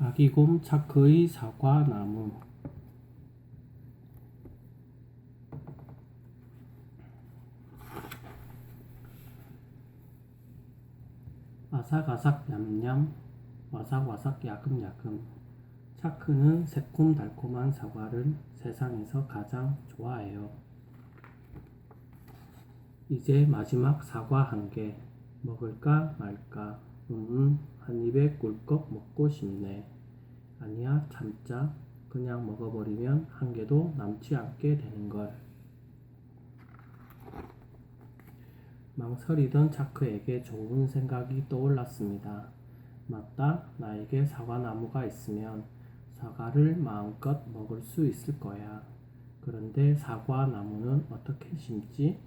아기곰 차크의 사과나무. 아삭아삭 냠냠 와삭와삭 야금야금. 차크는 새콤달콤한 사과를 세상에서 가장 좋아해요. 이제 마지막 사과 한 개. 먹을까 말까 음, 한 입에 꿀꺽 먹고 싶네. 아니야, 참자. 그냥 먹어버리면 한 개도 남지 않게 되는걸. 망설이던 차크에게 좋은 생각이 떠올랐습니다. 맞다, 나에게 사과나무가 있으면 사과를 마음껏 먹을 수 있을 거야. 그런데 사과나무는 어떻게 심지?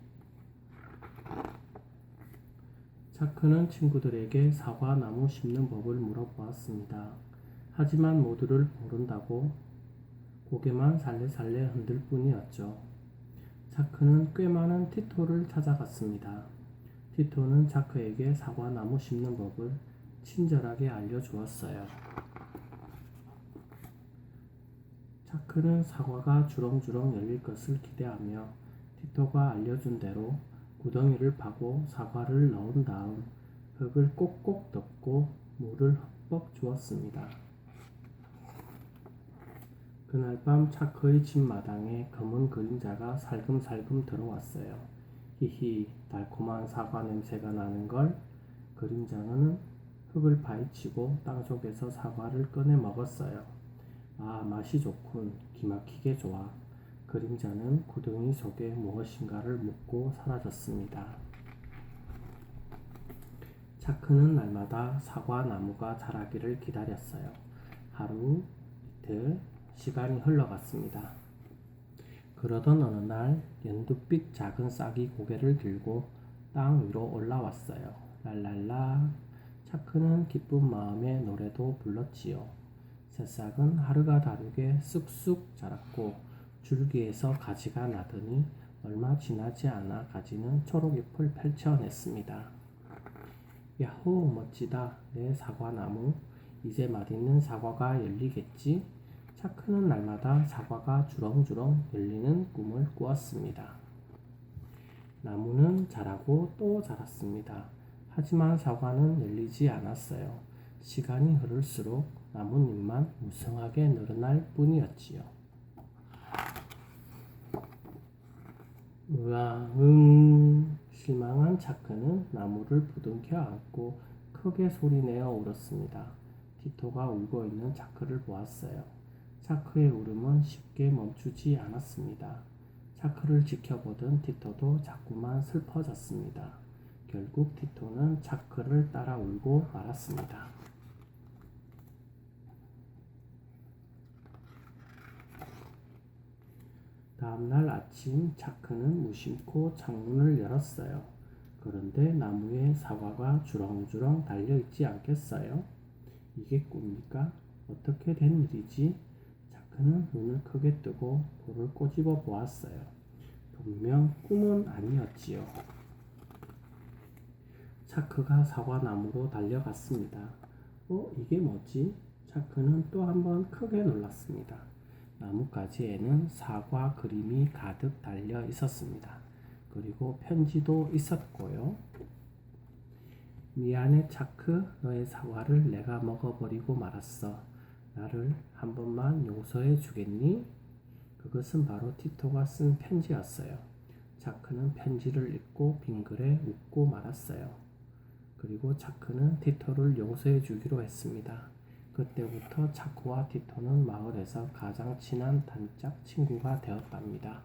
차크는 친구들에게 사과나무 심는 법을 물어보았습니다. 하지만 모두를 모른다고 고개만 살래살래 흔들 뿐이었죠. 차크는 꽤 많은 티토를 찾아갔습니다. 티토는 차크에게 사과나무 심는 법을 친절하게 알려주었어요. 차크는 사과가 주렁주렁 열릴 것을 기대하며 티토가 알려준 대로 구덩이를 파고 사과를 넣은 다음 흙을 꼭꼭 덮고 물을 흠뻑 주었습니다. 그날 밤 차크의 집 마당에 검은 그림자가 살금살금 들어왔어요. 히히, 달콤한 사과 냄새가 나는 걸 그림자는 흙을 파헤치고 땅속에서 사과를 꺼내 먹었어요. 아, 맛이 좋군. 기막히게 좋아. 그림자는 구덩이 속에 무엇인가를 묻고 사라졌습니다. 차크는 날마다 사과 나무가 자라기를 기다렸어요. 하루, 이틀, 시간이 흘러갔습니다. 그러던 어느 날 연두빛 작은 싹이 고개를 들고 땅 위로 올라왔어요. 랄랄라. 차크는 기쁜 마음에 노래도 불렀지요. 새싹은 하루가 다르게 쑥쑥 자랐고 줄기에서 가지가 나더니 얼마 지나지 않아 가지는 초록잎을 펼쳐냈습니다. 야호 멋지다 내 사과나무 이제 맛있는 사과가 열리겠지? 차 크는 날마다 사과가 주렁주렁 열리는 꿈을 꾸었습니다. 나무는 자라고 또 자랐습니다. 하지만 사과는 열리지 않았어요. 시간이 흐를수록 나뭇잎만 무성하게 늘어날 뿐이었지요. 으아응 실망한 차크는 나무를 부둥켜 안고 크게 소리내어 울었습니다. 티토가 울고 있는 차크를 보았어요. 차크의 울음은 쉽게 멈추지 않았습니다. 차크를 지켜보던 티토도 자꾸만 슬퍼졌습니다. 결국 티토는 차크를 따라 울고 말았습니다. 다음날 아침 차크는 무심코 창문을 열었어요. 그런데 나무에 사과가 주렁주렁 달려있지 않겠어요? 이게 꿈입니까? 어떻게 된 일이지? 차크는 눈을 크게 뜨고 볼을 꼬집어 보았어요. 분명 꿈은 아니었지요. 차크가 사과나무로 달려갔습니다. 어, 이게 뭐지? 차크는 또 한 번 크게 놀랐습니다. 나뭇가지에는 사과 그림이 가득 달려 있었습니다. 그리고 편지도 있었고요. 미안해 차크, 너의 사과를 내가 먹어버리고 말았어. 나를 한 번만 용서해 주겠니? 그것은 바로 티토가 쓴 편지였어요. 차크는 편지를 읽고 빙글에 웃고 말았어요. 그리고 차크는 티토를 용서해 주기로 했습니다. 그때부터 차크와 티토는 마을에서 가장 친한 단짝 친구가 되었답니다.